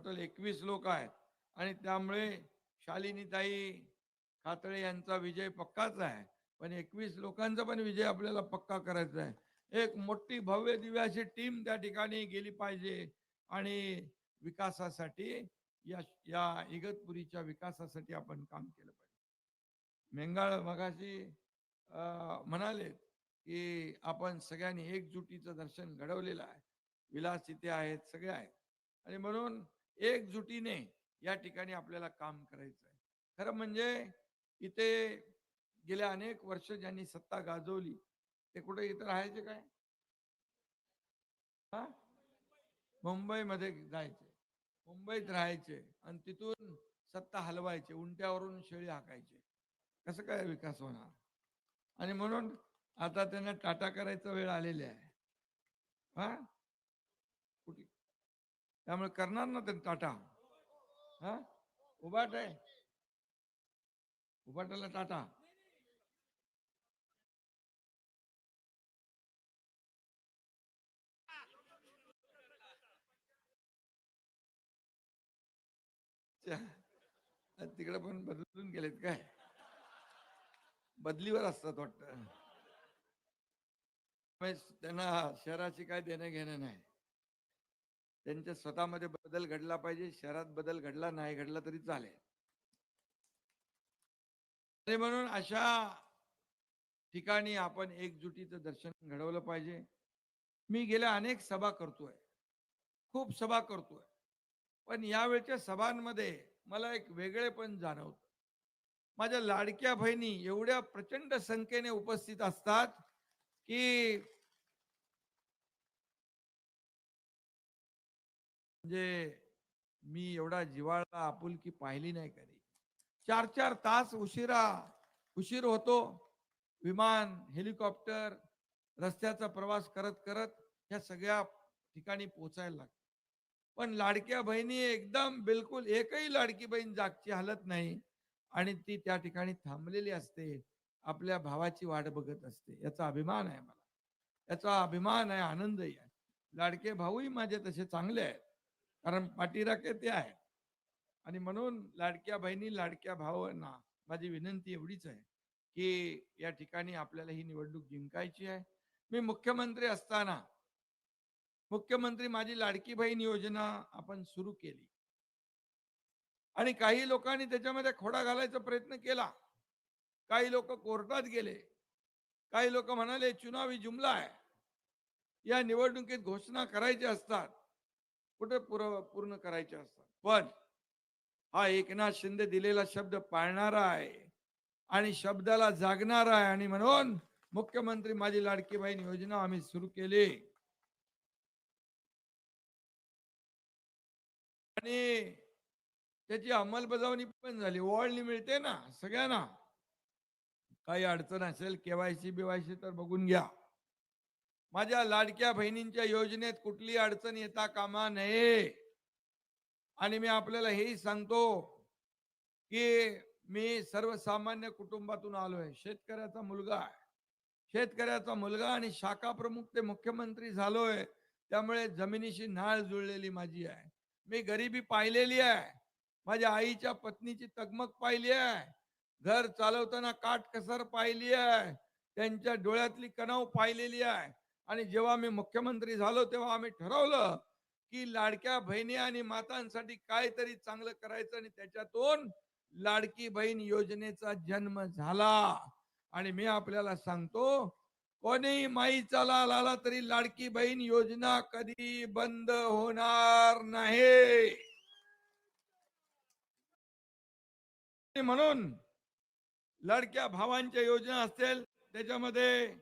Total एकवीस लोक आहेत. आणि त्यामुळे शालिनीताई खातळे यांचा विजय पक्काच आहे. पण एकवीस लोकांचा पण विजय आपल्याला पक्का करायचा आहे. एक मोठी भव्य दिव्याची टीम त्या ठिकाणी गेली पाहिजे. आणि विकासासाठी या या इगतपुरीच्या विकासासाठी आपण काम केलं पाहिजे. मेंगाळ मगाशी म्हणाले की आपण सगळ्यांनी एकजुटीचं दर्शन घडवलेलं आहे. विलास इथे आहेत सगळे आहेत. आणि म्हणून एकजुटीने या ठिकाणी आपल्याला काम करायचं आहे. खरं म्हणजे इथे गेल्या अनेक वर्ष ज्यांनी सत्ता गाजवली ते कुठे इथं राहायचे काय? हा? मुंबईमध्ये जायचे. मुंबईत राहायचे आणि तिथून सत्ता हलवायचे उंट्यावरून शेळी हाकायचे. कसं काय विकास होणार? आणि म्हणून आता त्यांना टाटा करायचा वेळ आलेली आहे. हा? त्यामुळे करणार ना ते टाटा. हा? उभाट आहे. उभाटाला टाटा. तिकडे पण बदलून गेलेत काय? बदलीवर असतात वाटतं. त्यांना शहराची काय देणं घेणं नाही. त्यांच्या स्वतःमध्ये बदल घडला पाहिजे शहरात बदल घडला नाही घडला तरी चालेल. आणि म्हणून अशा ठिकाणी आपण एकजुटीचं दर्शन घडवलं पाहिजे. मी गेल्या अनेक सभा करतोय. खूप सभा करतोय. पण यावेळच्या सभांमध्ये मला एक वेगळेपण जाणवत. माझ्या लाडक्या बहिणी एवढ्या प्रचंड संख्येने उपस्थित असतात की म्हणजे मी एवढा जिवाळा आपुलकी पाहिली नाही कधी. चार चार तास उशिरा उशीर होतो. विमान हेलिकॉप्टर रस्त्याचा प्रवास करत करत ह्या सगळ्या ठिकाणी पोचायला लागतो पण लाडक्या बहिणी एकदम बिलकुल एकही लाडकी बहीण जागची हालत नाही आणि ती त्या ठिकाणी थांबलेली असते. आपल्या भावाची वाट बघत असते. याचा अभिमान आहे मला. याचा अभिमान आहे आनंदही आहे. लाडके भाऊही माझे तसे चांगले आहेत. कारण पाठीराखे ते आहे आणि म्हणून लाडक्या बहिणी लाडक्या भावांना माझी विनंती एवढीच आहे की या ठिकाणी आपल्याला ही निवडणूक जिंकायची आहे. मी मुख्यमंत्री असताना मुख्यमंत्री माझी लाडकी बहीण योजना आपण सुरू केली. आणि काही लोकांनी त्याच्यामध्ये खोडा घालायचा प्रयत्न केला. काही लोक कोर्टात गेले. काही लोक म्हणाले चुनावी जुमला आहे. या निवडणुकीत घोषणा करायच्या असतात. कुठे पुर पूर्ण करायचे असतात. पण हा एकनाथ शिंदे दिलेला शब्द पाळणारा आहे आणि शब्दाला जागणारा आहे आणि म्हणून मुख्यमंत्री माझी लाडकी बहीण योजना आम्ही सुरू केली. आणि त्याची अंमलबजावणी पण झाली. ओवाळणी मिळते ना सगळ्यांना. काही अडचण असेल केवायसी बिवायसी तर बघून घ्या. माझ्या लाडक्या बहिणींच्या योजनेत कुठली अडचण येता कामा नये. आणि मी आपल्याला हेही सांगतो की मी सर्वसामान्य कुटुंबातून आलोय. शेतकऱ्याचा मुलगा आहे. शेतकऱ्याचा मुलगा आणि शाखा प्रमुख ते मुख्यमंत्री झालोय. त्यामुळे जमिनीशी नाळ जुळलेली माझी आहे. मी गरिबी पाहिलेली आहे. माझ्या आईच्या पत्नीची तगमग पाहिली आहे. घर चालवताना काटकसर पाहिली आहे. त्यांच्या डोळ्यातली कणाव पाहिलेली आहे. आणि जेव्हा मी मुख्यमंत्री झालो तेव्हा आम्ही ठरवलं की लाडक्या बहिणी आणि मातांसाठी काहीतरी चांगलं करायचं आणि त्याच्यातून लाडकी बहीण योजनेचा जन्म झाला. आणि मी आपल्याला सांगतो कोणी माईचा लाल आला तरी लाडकी बहीण योजना कधी बंद होणार नाही. म्हणून लाडक्या भावांच्या योजना असतील त्याच्यामध्ये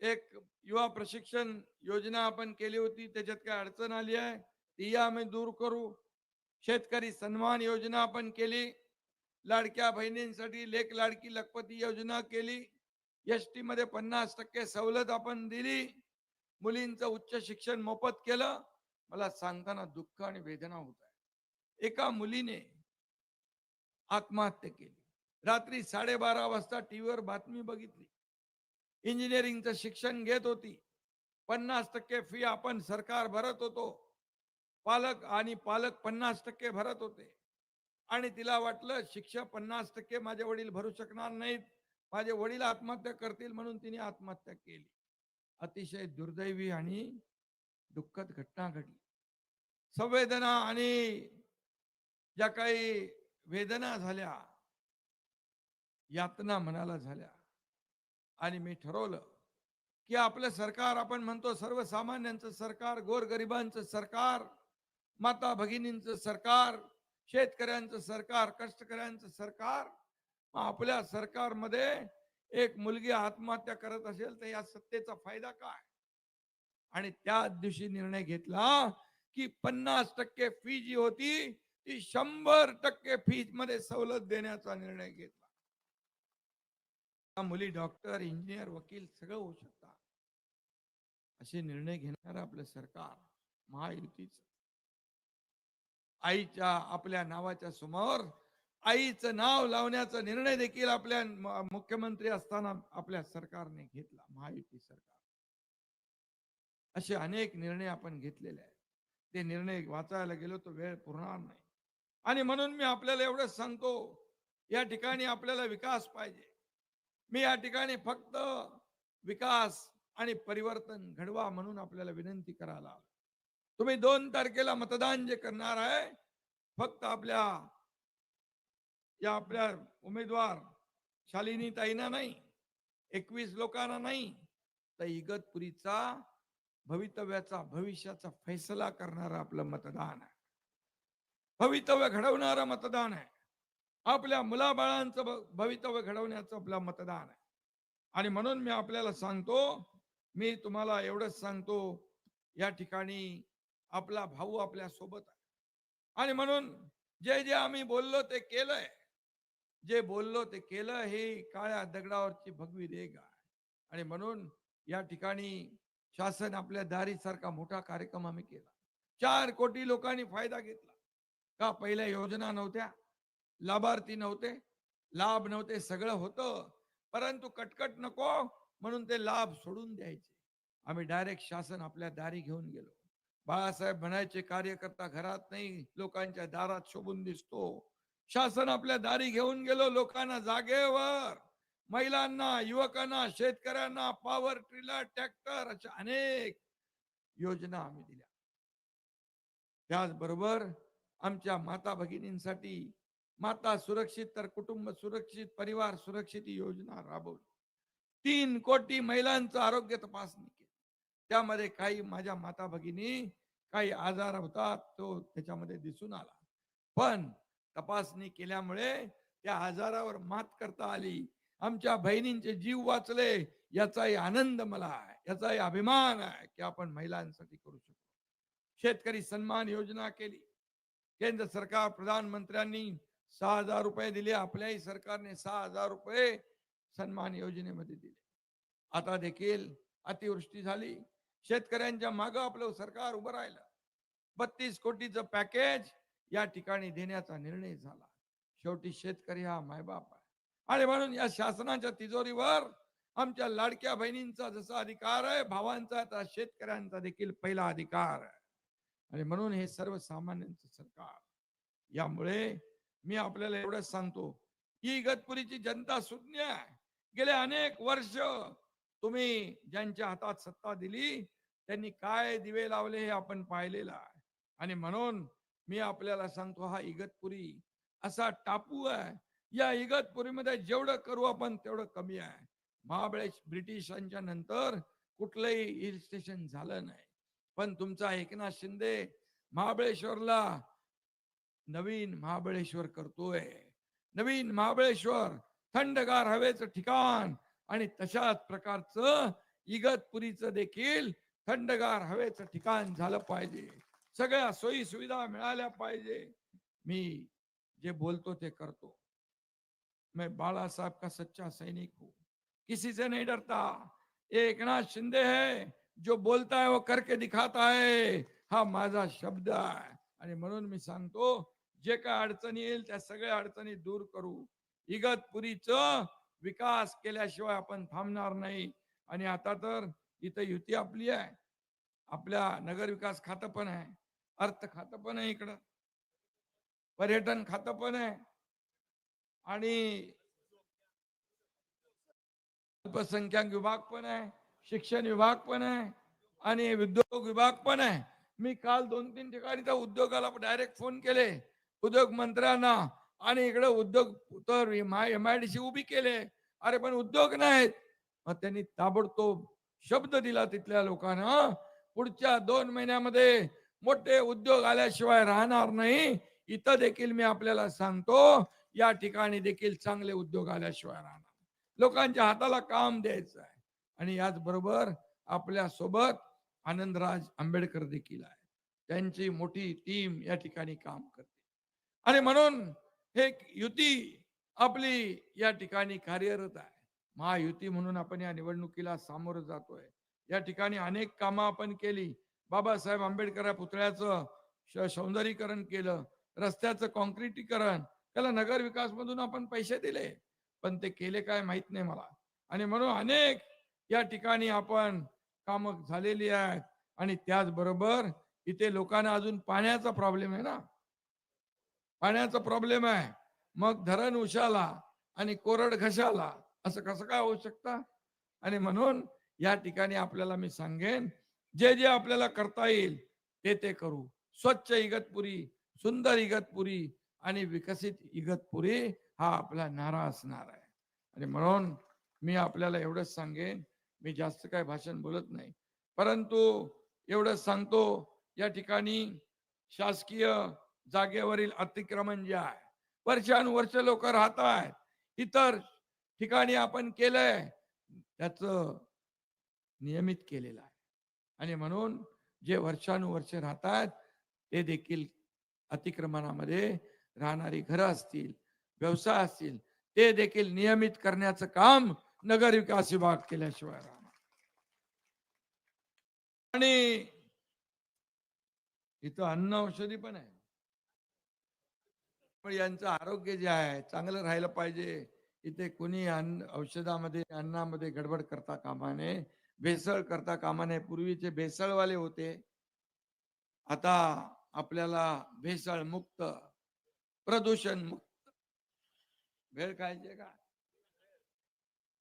एक युवा प्रशिक्षण योजना आपण केली होती त्याच्यात काय अडचण आली आहे ती आम्ही दूर करू. शेतकरी सन्मान योजना आपण केली. लाडक्या बहिणींसाठी लेख लाडकी लखपती योजना केली. एस टी मध्ये पन्नास टक्के सवलत आपण दिली. मुलींचं उच्च शिक्षण मोफत केलं. मला सांगताना दुःख आणि वेदना होत आहे एका मुलीने आत्महत्या केली. रात्री साडेबारा वाजता टीव्हीवर बातमी बघितली. इंजिनिअरिंगचं शिक्षण घेत होती. पन्नास टक्के फी आपण सरकार भरत होतो. पालक आणि पालक पन्नास टक्के भरत होते. आणि तिला वाटलं शिक्षक पन्नास टक्के माझे वडील भरू शकणार नाहीत. माझे वडील आत्महत्या करतील म्हणून तिने आत्महत्या केली. अतिशय दुर्दैवी आणि दुःखद घटना घडली. संवेदना आणि ज्या काही वेदना झाल्या यातना मनाला झाल्या. आणि मी ठरवलं की आपलं सरकार आपण म्हणतो सर्वसामान्यांचं सरकार गोरगरिबांचं सरकार माता भगिनींचं सरकार शेतकऱ्यांचं सरकार कष्टकऱ्यांचं सरकार आपल्या सरकारमध्ये एक मुलगी आत्महत्या करत असेल तर या सत्तेचा फायदा काय? आणि त्या दिवशी निर्णय घेतला की पन्नास टक्के फी जी होती ती शंभर टक्के फी मध्ये सवलत देण्याचा निर्णय घेतला. मुली डॉक्टर इंजिनियर वकील सगळं होऊ शकतात? असे निर्णय घेणार आपलं सरकार महायुतीच. आईच्या आपल्या नावाच्या समोर आईचं नाव लावण्याचा निर्णय देखील आपल्या मुख्यमंत्री असताना आपल्या सरकारने घेतला महायुती सरकार. असे अनेक निर्णय आपण घेतलेले आहेत. ते निर्णय वाचायला गेलो तर वेळ पुरणार नाही. आणि म्हणून मी आपल्याला एवढंच सांगतो या ठिकाणी आपल्याला विकास पाहिजे. मी या ठिकाणी फक्त विकास आणि परिवर्तन घडवा म्हणून आपल्याला विनंती करायला तुम्ही दोन तारखेला मतदान जे करणार आहे फक्त आपल्या या आपल्या उमेदवार शालिनी ताईना नाही एकवीस लोकांना नाही तर इगतपुरीचा भवितव्याचा भविष्याचा फैसला करणारं आपलं मतदान आहे. भवितव्य घडवणारं मतदान आहे. आपल्या मुलाबाळांचं भवितव्य घडवण्याचं आपलं मतदान आहे. आणि म्हणून मी आपल्याला सांगतो मी तुम्हाला एवढंच सांगतो या ठिकाणी आपला भाऊ आपल्यासोबत आहे. आणि म्हणून जे जे आम्ही बोललो ते केलंय. जे बोललो ते केलं हे काळ्या दगडावरची भगवी रेग आहे. आणि म्हणून या ठिकाणी शासन आपल्या दारीसारखा मोठा कार्यक्रम आम्ही केला. चार कोटी लोकांनी फायदा घेतला. का पहिल्या योजना नव्हत्या? लाभार्थी नव्हते लाभ नव्हते सगळं होतं. परंतु कटकट नको म्हणून ते लाभ सोडून द्यायचे. आम्ही डायरेक्ट शासन आपल्या दारी घेऊन गेलो. बाळासाहेब म्हणायचे कार्यकर्ता घरात नाही लोकांच्या दारात शोभून दिसतो. शासन आपल्या दारी घेऊन गेलो लोकांना जागेवर. महिलांना युवकांना शेतकऱ्यांना पॉवर ट्रिलर ट्रॅक्टर अशा अनेक योजना आम्ही दिल्या. त्याचबरोबर आमच्या माता भगिनींसाठी माता सुरक्षित तर कुटुंब सुरक्षित परिवार सुरक्षित ही योजना राबवली. तीन कोटी महिलांचं आरोग्य तपासणी केली. त्यामध्ये काही माझ्या माता भगिनी काही आजार होतात तो त्याच्यामध्ये दिसून आला. पण तपासणी केल्यामुळे त्या आजारावर मात करता आली. आमच्या बहिणींचे जीव वाचले याचाही आनंद मला आहे याचाही अभिमान आहे की आपण महिलांसाठी करू शकतो शेतकरी सन्मान योजना केली. केंद्र सरकार प्रधानमंत्र्यांनी सहा हजार रुपये दिले आपल्याही सरकारने सहा हजार रुपये सन्मान योजनेमध्ये दिले. आता देखील अतिवृष्टी झाली. शेतकऱ्यांच्या मागं आपलं सरकार उभं राहिलं. बत्तीस कोटीचं पॅकेज या ठिकाणी देण्याचा निर्णय झाला. शेवटी शेतकरी हा मायबाप आहे. आणि म्हणून या शासनाच्या तिजोरीवर आमच्या लाडक्या बहिणींचा जसा अधिकार आहे भावांचा त्या शेतकऱ्यांचा देखील पहिला अधिकार आहे. आणि म्हणून हे सर्वसामान्यांचं सरकार. यामुळे मी आपल्याला एवढंच सांगतो ही इगतपुरीची जनता सुज्ञ आहे. गेले अनेक वर्ष तुम्ही ज्यांच्या हातात सत्ता दिली त्यांनी काय दिवे लावले हे आपण पाहिलेलं आहे. आणि म्हणून मी आपल्याला सांगतो हा इगतपुरी असा टापू आहे. या इगतपुरीमध्ये जेवढं करू आपण तेवढं कमी आहे. महाबळेश ब्रिटिशांच्या नंतर कुठलंही हिल स्टेशन झालं नाही. पण तुमचा एकनाथ शिंदे महाबळेश्वरला नवीन महाबळेश्वर करतोय. नवीन महाबळेश्वर थंडगार हवेचं ठिकाण आणि तशाच प्रकारचं इगतपुरीचं देखील थंडगार हवेचं ठिकाण झालं पाहिजे. सगळ्या सोयी सुविधा मिळाल्या पाहिजे. मी जे बोलतो ते करतो. मैं बाला साहब का सच्चा सैनिक हूं. किसी से नहीं डरता. एकनाथ शिंदे है जो बोलता है वो करके दिखाता है. हा माझा शब्द आहे. आणि म्हणून मी सांगतो जे काय अडचणी येईल त्या सगळ्या अडचणी दूर करू. इगतपुरीच विकास केल्याशिवाय आपण थांबणार नाही. आणि आता तर इथं युती आपली आहे. आपल्या नगर विकास खातं पण आहे. अर्थ खातं पण आहे इकडं. पर्यटन खातं पण आहे. आणि अल्पसंख्याक विभाग पण आहे. शिक्षण विभाग पण आहे. आणि उद्योग विभाग पण आहे. मी काल दोन तीन ठिकाणी त्या उद्योगाला डायरेक्ट फोन केले. उद्योग मंत्र्यांना आणि इकडे उद्योग तर एम आय डी सी उभी केले. अरे पण उद्योग नाहीत. मग त्यांनी ताबडतोब शब्द दिला तिथल्या लोकांना पुढच्या दोन महिन्यामध्ये मोठे उद्योग आल्याशिवाय राहणार नाही. इथं देखील मी आपल्याला सांगतो या ठिकाणी देखील चांगले उद्योग आल्याशिवाय राहणार लोकांच्या हाताला काम द्यायचं आहे. आणि याचबरोबर आपल्यासोबत आनंदराज आंबेडकर देखील आहे त्यांची मोठी टीम या ठिकाणी काम करते. आणि म्हणून हे युती आपली या ठिकाणी कार्यरत आहे. महायुती म्हणून आपण या निवडणुकीला सामोरं जातोय. या ठिकाणी अनेक कामं आपण केली. बाबासाहेब आंबेडकर पुतळ्याचं सौंदर्यीकरण केलं. रस्त्याचं कॉन्क्रिटीकरण त्याला नगर विकास मधून आपण पैसे दिले. पण ते केले काय माहीत नाही मला. आणि म्हणून अनेक या ठिकाणी आपण काम झालेली आहेत. आणि त्याचबरोबर इथे लोकांना अजून पाण्याचा प्रॉब्लेम आहे ना. पाण्याचा प्रॉब्लेम आहे. मग धरण उशाला आणि कोरड घशाला असं कसं काय होऊ शकतं? आणि म्हणून या ठिकाणी आपल्याला मी सांगेन जे जे आपल्याला करता येईल ते ते करू. स्वच्छ इगतपुरी सुंदर इगतपुरी आणि विकसित इगतपुरी हा आपला नारा असणार आहे. आणि म्हणून मी आपल्याला एवढंच सांगेन मी जास्त काय भाषण बोलत नाही. परंतु एवढंच सांगतो या ठिकाणी शासकीय जागेवरील अतिक्रमण जे आहे वर्षानुवर्ष लोक राहत आहेत इतर ठिकाणी आपण केलंय त्याच नियमित केलेलं आहे. आणि म्हणून जे वर्षानुवर्ष राहतात ते देखील अतिक्रमणामध्ये राहणारी घरं असतील व्यवसाय असतील ते देखील नियमित करण्याचं काम नगर विकास विभाग केल्याशिवाय राहणार आणि इथं अन्न औषधी पण आहे. यांचं आरोग्य जे आहे चांगलं राहिलं पाहिजे. इथे कुणी अन्न औषधामध्ये अन्नामध्ये गडबड करता कामा नये. भेसळ करता कामा नये. पूर्वीचे भेसळवाले होते. आता आपल्याला भेसळ मुक्त प्रदूषण मुक्त. भेळ खायचे का?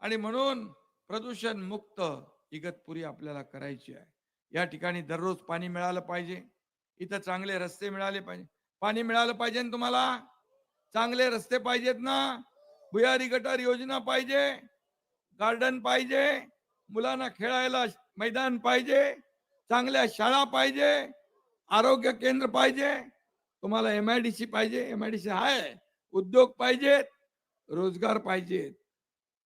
आणि म्हणून प्रदूषण मुक्त इगतपुरी आपल्याला करायची आहे. या ठिकाणी दररोज पाणी मिळालं पाहिजे. इथं चांगले रस्ते मिळाले पाहिजे. पाणी मिळालं पाहिजे ना तुम्हाला? चांगले रस्ते पाहिजेत ना? भुयारी गटार योजना पाहिजे गार्डन पाहिजे मुलांना खेळायला मैदान पाहिजे चांगल्या शाळा पाहिजे आरोग्य केंद्र पाहिजे तुम्हाला एम आय डी सी पाहिजे एम आय डी सी आहे उद्योग पाहिजेत रोजगार पाहिजेत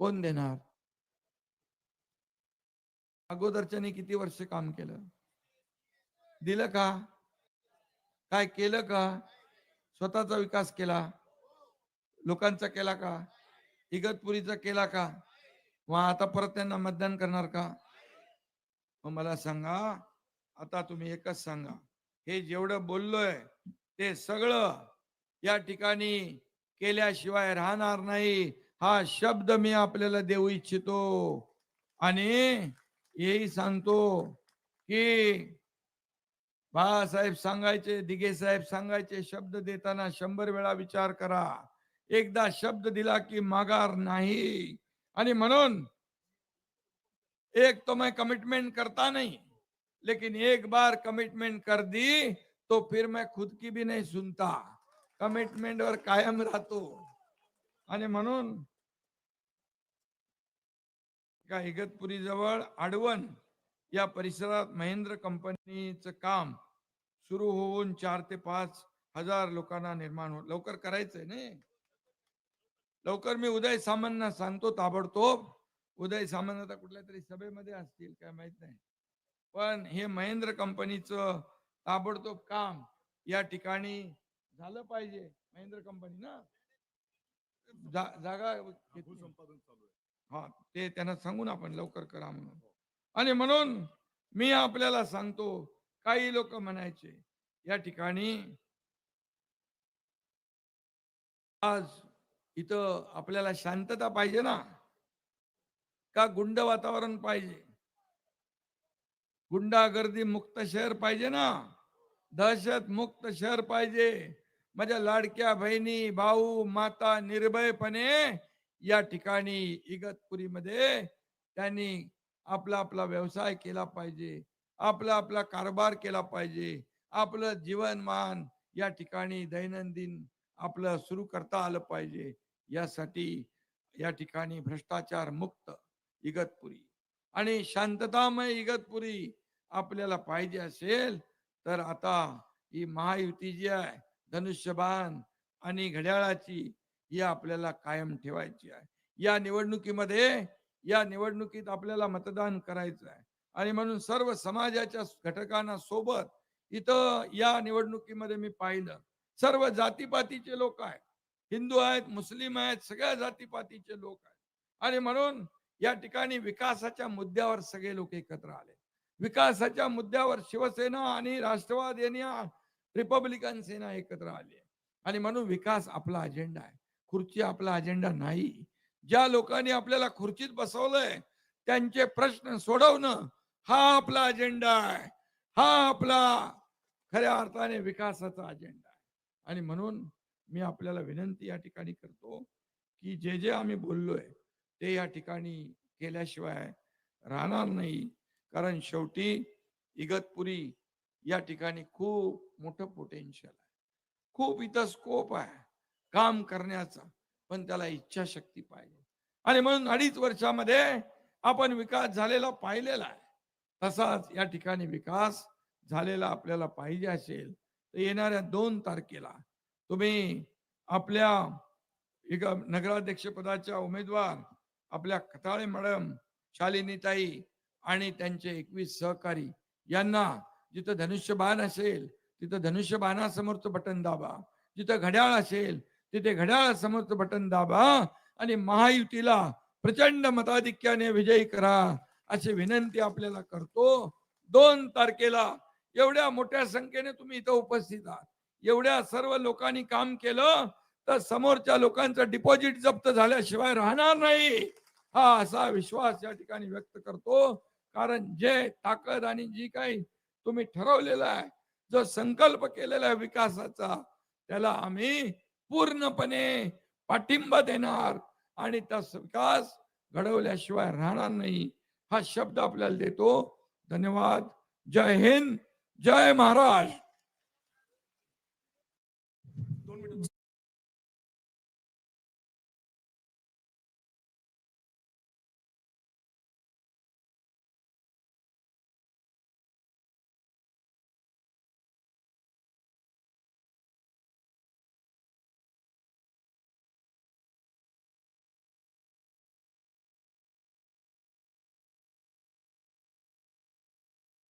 कोण देणार? अगोदरच्याने किती वर्ष काम केलं? दिलं का? काय केलं का? स्वतःचा विकास केला. लोकांचा केला का? इगतपुरीचा केला का? मग आता परत त्यांना मतदान करणार का? मग मला सांगा. आता तुम्ही एकच सांगा. हे जेवढं बोललोय ते सगळं या ठिकाणी केल्याशिवाय राहणार नाही. हा शब्द मी आपल्याला देऊ इच्छितो. आणि हेही सांगतो की बाळासाहेब सांगायचे दिघे साहेब सांगायचे शब्द देताना शंभर वेळा विचार करा. एकदा शब्द दिला की माघार नाही. आणि म्हणून एक तो मैं कमिटमेंट करता नहीं. लेकिन एक बार कमिटमेंट कर दी तो फिर मैं खुद की भी नहीं सुनता. कमिटमेंट वर कायम राहतो. आणि म्हणून का इगतपुरी जवळ आडवण या परिसरात महेंद्र कंपनीचं काम सुरू होऊन चार ते पाच हजार लोकांना निर्माण हो लवकर करायचंय ना लवकर मी उदय सामंतना सांगतो ताबडतोब. उदय सामंत आता कुठल्या तरी सभेमध्ये असतील काय माहीत नाही. पण हे महेंद्र कंपनीचं ताबडतोब काम या ठिकाणी झालं पाहिजे. महेंद्र कंपनी ना? जा- जागा हा ते त्यांना सांगून आपण लवकर करा म्हणून. आणि म्हणून मी आपल्याला सांगतो काही लोक म्हणायचे या ठिकाणी आज इथं आपल्याला शांतता पाहिजे ना? का गुंड वातावरण पाहिजे? गुंडागर्दी मुक्त शहर पाहिजे ना? दहशत मुक्त शहर पाहिजे. माझ्या लाडक्या बहिणी भाऊ माता निर्भयपणे या ठिकाणी इगतपुरीमध्ये त्यांनी आपला आपला व्यवसाय केला पाहिजे. आपला आपला कारभार केला पाहिजे. आपलं जीवनमान या ठिकाणी दैनंदिन आपलं सुरू करता आलं पाहिजे. यासाठी या ठिकाणी भ्रष्टाचार मुक्त इगतपुरी आणि शांततामय इगतपुरी आपल्याला पाहिजे असेल तर आता ही महायुती जी आहे धनुष्यबाण आणि घड्याळाची ही आपल्याला कायम ठेवायची आहे. या निवडणुकीमध्ये या निवडणुकीत आपल्याला मतदान करायचं आहे. आणि म्हणून सर्व समाजाच्या घटकांना सोबत इथं या निवडणुकीमध्ये मी पाहिलं. सर्व जातीपातीचे लोक आहेत. हिंदू आहेत मुस्लिम आहेत सगळ्या जातीपातीचे लोक आहेत. आणि म्हणून या ठिकाणी विकासाच्या मुद्द्यावर सगळे लोक एकत्र आले. विकासाच्या मुद्द्यावर शिवसेना आणि राष्ट्रवाद यांनी रिपब्लिकन सेना एकत्र आली आहे. आणि म्हणून विकास आपला अजेंडा आहे. खुर्ची आपला अजेंडा नाही. ज्या लोकांनी आपल्याला खुर्चीत बसवलंय त्यांचे प्रश्न सोडवणं हा आपला अजेंडा आहे. हा आपला खऱ्या अर्थाने विकासाचा अजेंडा आहे. आणि म्हणून मी आपल्याला विनंती या ठिकाणी करतो की जे जे आम्ही बोललोय ते या ठिकाणी केल्याशिवाय राहणार नाही. कारण शेवटी इगतपुरी या ठिकाणी खूप मोठं पोटेन्शियल आहे. खूप इथं स्कोप आहे काम करण्याचा. पण त्याला इच्छाशक्ती पाहिजे. आणि म्हणून अडीच वर्षामध्ये आपण विकास झालेला पाहिलेला आहे. तसाच या ठिकाणी विकास झालेला आपल्याला पाहिजे असेल तर येणाऱ्या दोन तारखेला तुम्ही आपल्या एक नगराध्यक्ष पदाच्या उमेदवार आपल्या कथाळे मॅडम शालिनीताई आणि त्यांचे एकवीस सहकारी यांना जिथं धनुष्यबाण असेल तिथं धनुष्यबाणासमोरचं बटन दाबा. जिथं घड्याळ असेल तिथे घड्याळासमोरचं बटन दाबा आणि महायुतीला प्रचंड मताधिक्याने विजयी करा अशी विनंती आपल्याला करतो. दोन तारखेला एवढ्या मोठ्या संख्येने तुम्ही इथं उपस्थित आहात. एवढ्या सर्व लोकांनी काम केलं तर समोरच्या लोकांचं डिपॉझिट जप्त झाल्याशिवाय राहणार नाही. हा असा विश्वास या ठिकाणी व्यक्त करतो. कारण जे ताकद आणि जी काही तुम्ही ठरवलेला आहे जो संकल्प केलेला आहे विकासाचा त्याला आम्ही पूर्णपणे पाठिंबा देणार आणि त्या विकास घडवल्याशिवाय राहणार नाही. हा शब्द आपल्याला देतो. धन्यवाद. जय हिंद. जय महाराष्ट्र